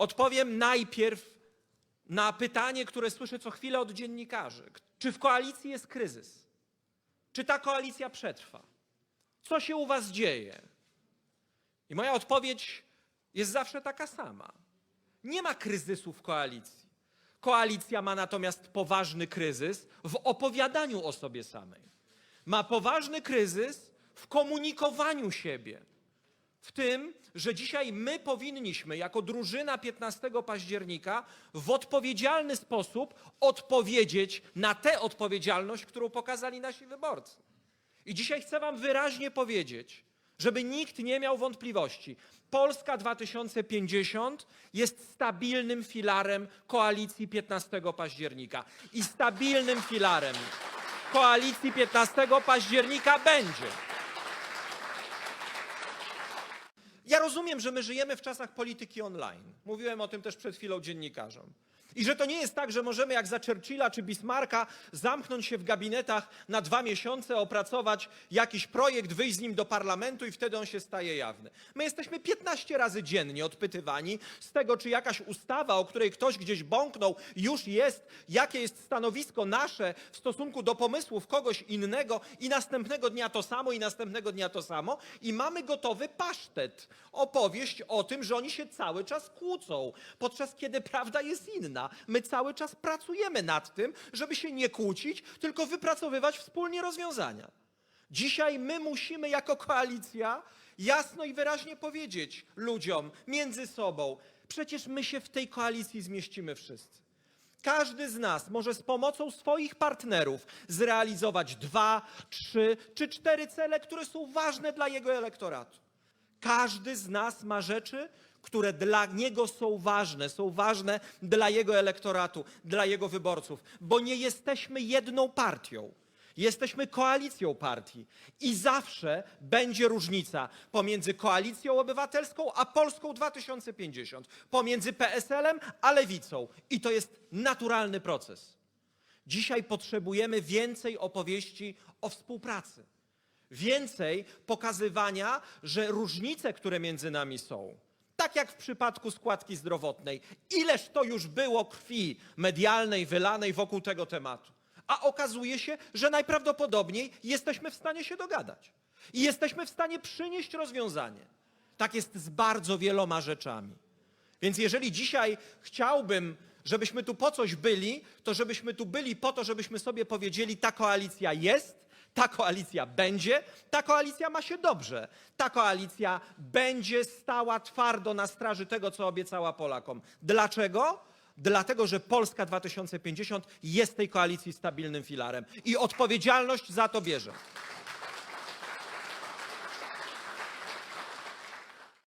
Odpowiem najpierw na pytanie, które słyszę co chwilę od dziennikarzy. Czy w koalicji jest kryzys? Czy ta koalicja przetrwa? Co się u was dzieje? I moja odpowiedź jest zawsze taka sama. Nie ma kryzysu w koalicji. Koalicja ma natomiast poważny kryzys w opowiadaniu o sobie samej. Ma poważny kryzys w komunikowaniu siebie. W tym, że dzisiaj my powinniśmy, jako drużyna 15 października, w odpowiedzialny sposób odpowiedzieć na tę odpowiedzialność, którą pokazali nasi wyborcy. I dzisiaj chcę Wam wyraźnie powiedzieć, żeby nikt nie miał wątpliwości. Polska 2050 jest stabilnym filarem koalicji 15 października. I stabilnym filarem koalicji 15 października będzie. Ja rozumiem, że my żyjemy w czasach polityki online. Mówiłem o tym też przed chwilą dziennikarzom. I że to nie jest tak, że możemy jak za Churchilla czy Bismarcka zamknąć się w gabinetach na dwa miesiące, opracować jakiś projekt, wyjść z nim do parlamentu i wtedy on się staje jawny. My jesteśmy 15 razy dziennie odpytywani z tego, czy jakaś ustawa, o której ktoś gdzieś bąknął, już jest, jakie jest stanowisko nasze w stosunku do pomysłów kogoś innego i następnego dnia to samo i następnego dnia to samo i mamy gotowy pasztet, opowieść o tym, że oni się cały czas kłócą, podczas kiedy prawda jest inna. My cały czas pracujemy nad tym, żeby się nie kłócić, tylko wypracowywać wspólnie rozwiązania. Dzisiaj my musimy jako koalicja jasno i wyraźnie powiedzieć ludziom między sobą, przecież my się w tej koalicji zmieścimy wszyscy. Każdy z nas może z pomocą swoich partnerów zrealizować dwa, trzy czy cztery cele, które są ważne dla jego elektoratu. Każdy z nas ma rzeczy, które dla niego są ważne, są ważne dla jego elektoratu, dla jego wyborców, bo nie jesteśmy jedną partią. Jesteśmy koalicją partii i zawsze będzie różnica pomiędzy koalicją obywatelską a Polską 2050, pomiędzy PSL-em a lewicą. I to jest naturalny proces. Dzisiaj potrzebujemy więcej opowieści o współpracy więcej pokazywania, że różnice, które między nami są, tak jak w przypadku składki zdrowotnej, ileż to już było krwi medialnej wylanej wokół tego tematu. A okazuje się, że najprawdopodobniej jesteśmy w stanie się dogadać i jesteśmy w stanie przynieść rozwiązanie. Tak jest z bardzo wieloma rzeczami. Więc jeżeli dzisiaj chciałbym, żebyśmy tu po coś byli, to żebyśmy tu byli po to, żebyśmy sobie powiedzieli, ta koalicja jest, ta koalicja będzie, ta koalicja ma się dobrze. Ta koalicja będzie stała twardo na straży tego, co obiecała Polakom. Dlaczego? Dlatego, że Polska 2050 jest tej koalicji stabilnym filarem i odpowiedzialność za to bierze.